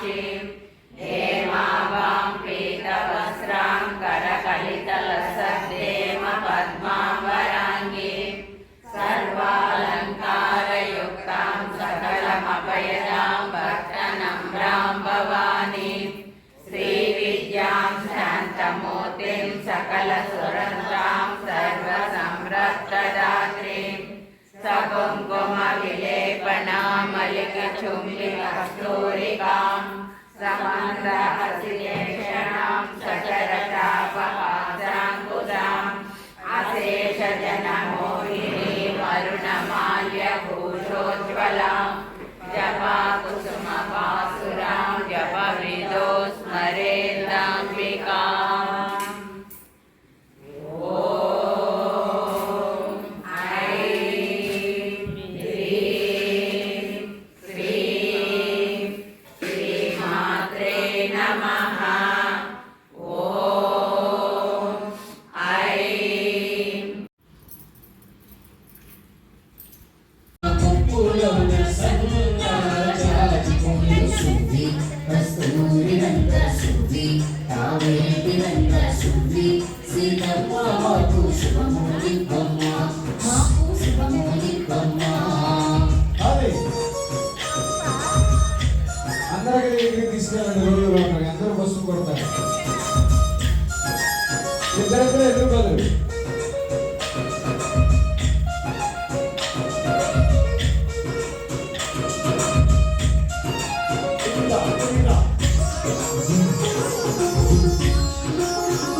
కామాక్షీం హేమాభాం పీతవస్త్రాం కడకలితలసేమ పద్మాంబరాంగీ. సర్వాలంకారయుక్తాం సకలమభయదాం భక్తనమ్రాం భవానీ శ్రీవిద్యాం శాంతమూర్తిం సకలసురంధ్రాం సర్వసంరక్తదాత్రీం. సకుంకుమ విలేపణామలిక చుంబి కస్తూరికాం समन्तहसिलेक्षणां सकरटापहासाङ्कुशाम् अशेषजनमोहिनी वरुणमाल्यभूषोज्ज्वलाम् అందరికి దగ్గరికి తీసుకెళ్ళండి రోడ్లు ఉంటారు అందరూ బస్సు కొడతారు ఇద్దరిద్దరు ఎదురు బదులు you.